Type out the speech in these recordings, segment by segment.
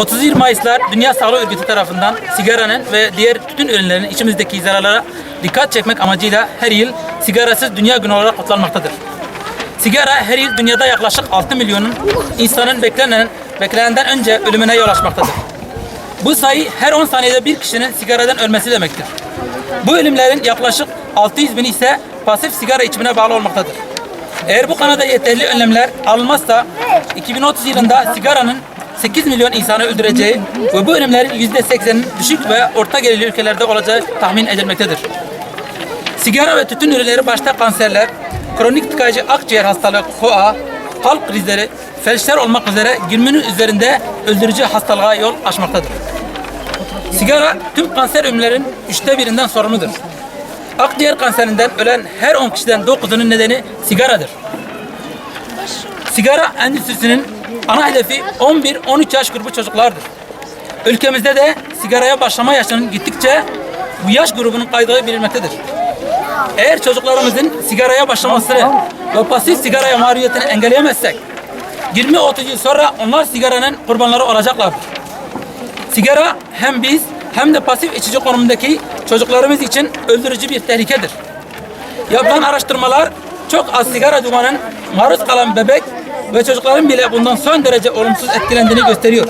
31 Mayıslar Dünya Sağlık Örgütü tarafından sigaranın ve diğer tütün ürünlerinin içimizdeki zararlara dikkat çekmek amacıyla her yıl sigarasız dünya günü olarak kutlanmaktadır. Sigara her yıl dünyada yaklaşık 6 milyonun insanın beklenen, beklenenden önce ölümüne yol açmaktadır. Bu sayı her 10 saniyede bir kişinin sigaradan ölmesi demektir. Bu ölümlerin yaklaşık 600 bin ise pasif sigara içimine bağlı olmaktadır. Eğer bu konuda yeterli önlemler alınmazsa 2030 yılında sigaranın 8 milyon insanı öldüreceği ve bu ölümlerin %80'inin düşük ve orta gelirli ülkelerde olacağı tahmin edilmektedir. Sigara ve tütün ürünleri başta kanserler, kronik tıkayıcı akciğer hastalığı, KOA, kalp krizleri, felçler olmak üzere 20'nin üzerinde öldürücü hastalığa yol açmaktadır. Sigara tüm kanser ölümlerin üçte birinden sorumludur. Akciğer kanserinden ölen her 10 kişiden 9'unun nedeni sigaradır. Sigara endüstrisinin ana hedefi 11-13 yaş grubu çocuklardır. Ülkemizde de sigaraya başlama yaşının gittikçe bu yaş grubunun kaydığı bilinmektedir. Eğer çocuklarımızın sigaraya başlamasını ve pasif sigaraya maruziyetini engelleyemezsek 20-30 yıl sonra onlar sigaranın kurbanları olacaklardır. Sigara hem biz hem de pasif içici konumundaki çocuklarımız için öldürücü bir tehlikedir. Yapılan araştırmalar çok az sigara dumanın maruz kalan bebek ve çocukların bile bundan son derece olumsuz etkilendiğini gösteriyor.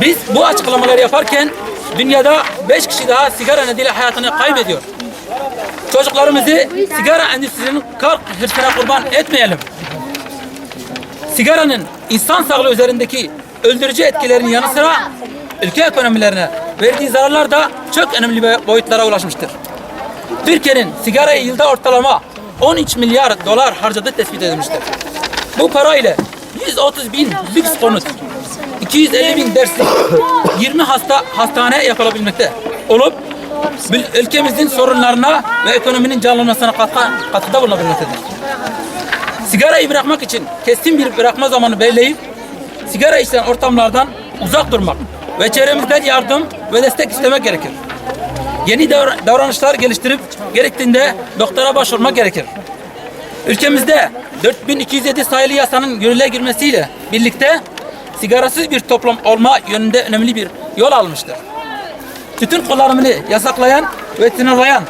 Biz bu açıklamaları yaparken dünyada 5 kişi daha sigara nedeniyle hayatını kaybediyor. Çocuklarımızı sigara endüstrisinin kalk hırsına kurban etmeyelim. Sigaranın insan sağlığı üzerindeki öldürücü etkilerinin yanı sıra ülke ekonomilerine verdiği zararlar da çok önemli boyutlara ulaşmıştır. Türkiye'nin sigaraya yılda ortalama 13 milyar dolar harcadığı tespit edilmiştir. Bu para ile 130 bin lüks konut, 250 bin derslik, 20 hasta hastane yapılabilmekte olup ül- ülkemizin sorunlarına ve ekonominin canlanmasına katkı, katkıda bulunabilmektedir. Sigarayı bırakmak için keskin bir bırakma zamanı belirleyip sigara içen ortamlardan uzak durmak ve çevremizden yardım ve destek istemek gerekir. Yeni davra- davranışlar geliştirip gerektiğinde doktora başvurmak gerekir. Ülkemizde 4207 sayılı yasanın yürürlüğe girmesiyle birlikte sigarasız bir toplum olma yönünde önemli bir yol almıştır. Tütün kullanımını yasaklayan ve sınırlayan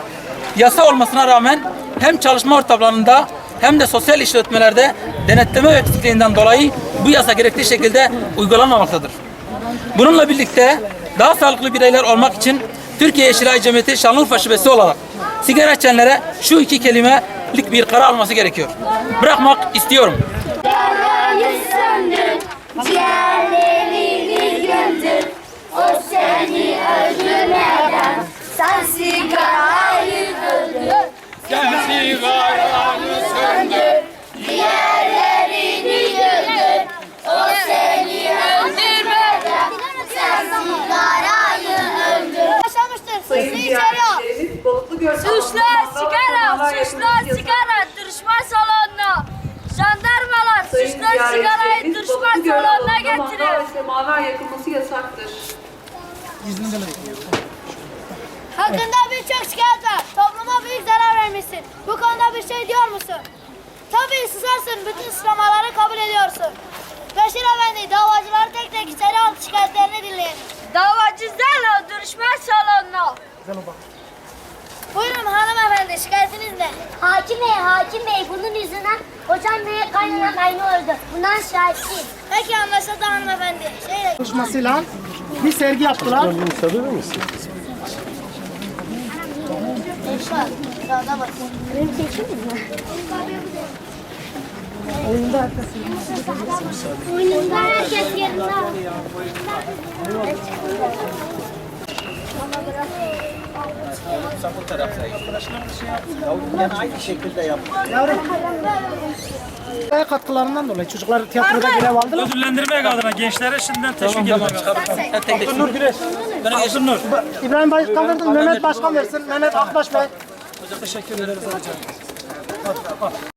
yasa olmasına rağmen hem çalışma ortamlarında hem de sosyal işletmelerde denetleme eksikliğinden dolayı bu yasa gerektiği şekilde uygulanmamaktadır. Bununla birlikte daha sağlıklı bireyler olmak için Türkiye Yeşilay Cemiyeti Şanlıurfa Şubesi olarak sigara içenlere şu iki kelimelik bir karar alması gerekiyor. Bırakmak istiyorum. Yarayı söndür, ciğerlerini güldür. O seni öldürmeden, sen sigarayı öldür. Sen sigaranı söndür, diğerlerini güldür. O seni öldürmeden, sen sigarayı öldür. Başlamıştır. Sesli Sayın içeriyor. ziyaretçilerimiz balıklı göl Suçlar sigara, suçlar sigara, duruşma salonuna. Jandarmalar suçlar sigarayı duruşma salonuna ve semaver yakılması yasaktır. Hakkında birçok şikayet var. Topluma büyük zarar vermişsin. Bu konuda bir şey diyor musun? Tabii susarsın. Bütün suçlamaları kabul ediyorsun. Beşir Efendi davacıları tek tek içeri alıp şikayetlerini dinleyelim. Davacı Zelo duruşma salonuna. Buyurun hanımefendi şikayetiniz ne? Hakim Bey, Hakim Bey bunun yüzünden hocam beye kaynana kaynı öldü. Bundan şahitsiyim. Peki anlaşıldı hanımefendi. Şöyle çalışmasıyla bir sergi yaptılar. sağda bak. Oyundan herkes yerinde. Katkılarından dolayı çocuklar tiyatroda görev aldılar. Ödüllendirmek adına gençlere şimdiden teşvik etmek. Abdülnur Güneş. Abdülnur. İbrahim Başkan verdim, Mehmet Başkan versin, Mehmet Akbaş Bey.